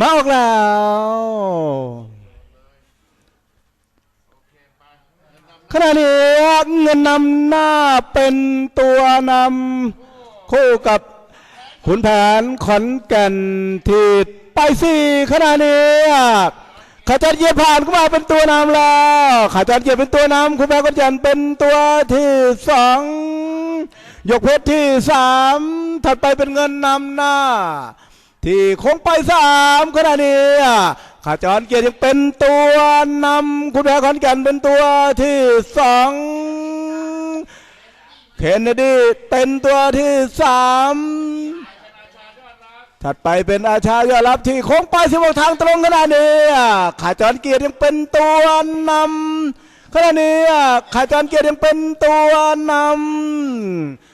มาออกแล้วขณะนี้เงินนำหน้าเป็นตัวนำคู่กับขุนแผนขอนแก่นที่ไปสี่ขณะนี้ขาจัดเยียบผ่านเข้ามาเป็นตัวนำแล้วขาจัดเยียบเป็นตัวนำขุนแผนขอนแก่นเป็นตัวที่สองยกเพชรที่สามถัดไปเป็นเงินนำหน้า ที่คงไปสามขณะนี้ขาจรเกียรติยังเป็นตัวนำคุณแพ้ขอนแก่นเป็นตัวที่สองเคนเนดีเป็นตัวที่สามถัดไปเป็นอาชายอดรับที่โค้งไปสิบทางตรงขณะนี้ขาจรเกียรติยังเป็นตัวนำขณะนี้ขาจรเกียรติยังเป็นตัวนำ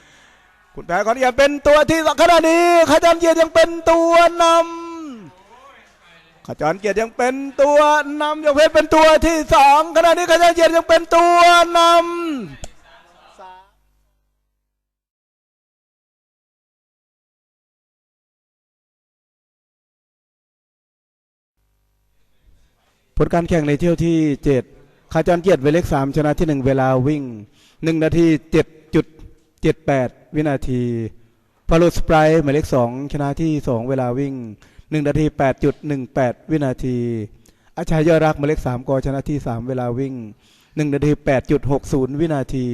คุณแพ้ขอนแก่นเป็นตัวที่ขณะนี้ขจรเกียรติยังเป็นตัวนำขจรเกียรติยังเป็นตัวนำยกเพชรเป็นตัวที่สองขณะนี้ขจรเกียรติยังเป็นตัวนำผลการแข่งในเที่ยวที่เจ็ดขจรเกียรติเวลเลขสามชนะที่หนึ่งเวลาวิ่งหนึ่งนาทีเจ็ดจุดเจ็ดแปดวินาทีพารุสไปรหมายเลขสองชนะที่สองเวลาวิ่งหนึ่งนาทีแปดจุดหนึ่งแปดวินาที อาชายยอดรักหมายเลขสามกชนะที่สามเวลาวิ่งหนึ่งนาทีแปดจุดหกศูนย์วินาที